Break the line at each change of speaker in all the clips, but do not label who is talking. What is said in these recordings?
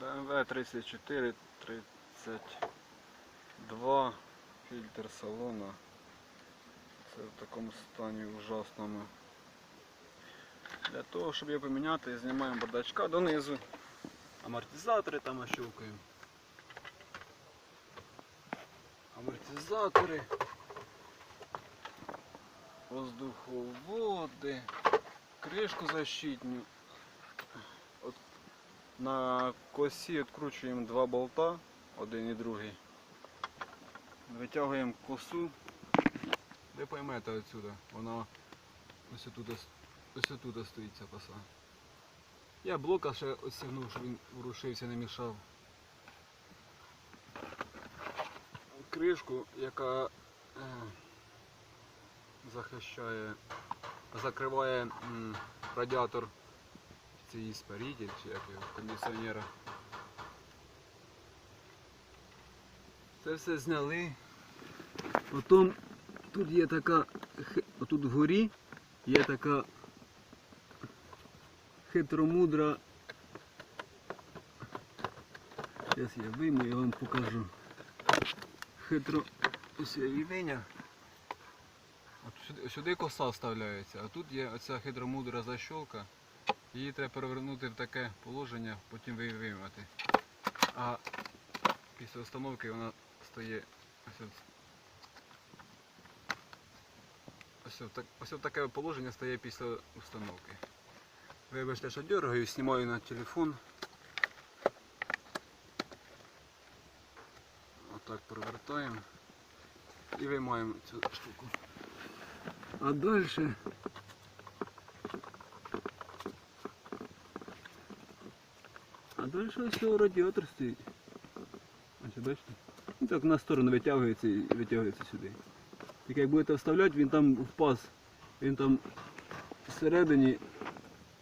BMW 34 32 фільтр салона. Це в такому стані ужасному. Для того, щоб його поміняти, знімаємо бардачка донизу. Амортизатори там ощупуємо. Амортизатори. Воздуховоди. Кришку защитню. На косі відкручуємо два болта, один і другий. Витягуємо косу. Ви поймете отсюда. Вона ось тут, ось тут стоїть ця коса. Я блока ще осягнув, щоб він ворушився, не мішав. Кришку, яка е, захищає, закриває радіатор це іспаритель чи як його кондиціонера. Це все зняли. Потім тут є така, отут вгорі є така хитромудра. Зараз я вийму і вам покажу. Хитро ось я її. От сюди, сюди коса вставляється, а тут є оця хитромудра защолка. Її треба перевернути в таке положення, потім ви- виймати. А після установки вона стає ось, от- ось, таке положення стає після установки. Вибачте, що дергаю, знімаю на телефон. Отак провертаємо і виймаємо цю штуку. А далі далі ось цього радіатор стоїть. Ось бачите? Ну так на сторону витягується і витягується сюди. Тільки як будете вставляти, він там в паз. Він там всередині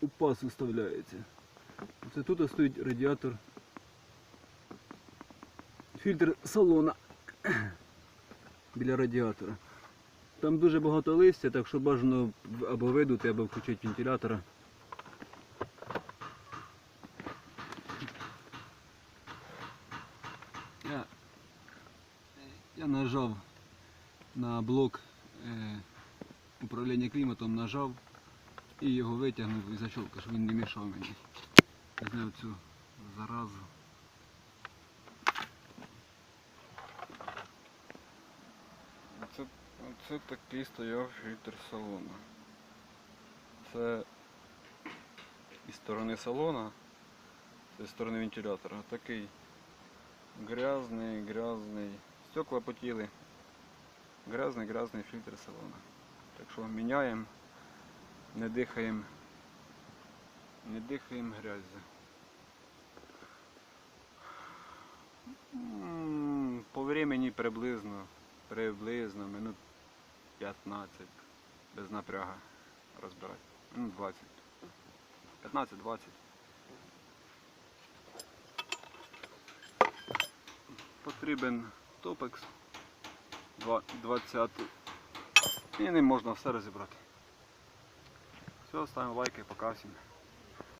у паз вставляється. Тут стоїть радіатор. Фільтр салона біля радіатора. Там дуже багато листя, так що бажано або видути, або включити вентилятора. Я, я нажав на блок е, управління кліматом, нажав і його витягнув і защелкав, щоб він не мішав мені. Зняв цю заразу. Це, це такий стояв фільтр салона. Це із сторони салона, це з сторони вентилятора. Такий грязний, грязний. Стекла потіли. Грязний, грязний фільтр салона. Так що міняємо, не дихаємо, не дихаємо грязю. М, По времени приблизно, приблизно минут 15 без напряга розбирати. Ну 20. 15-20. Потрібен топекс 20 і ним можна все розібрати. Все, ставимо лайки, пока всім.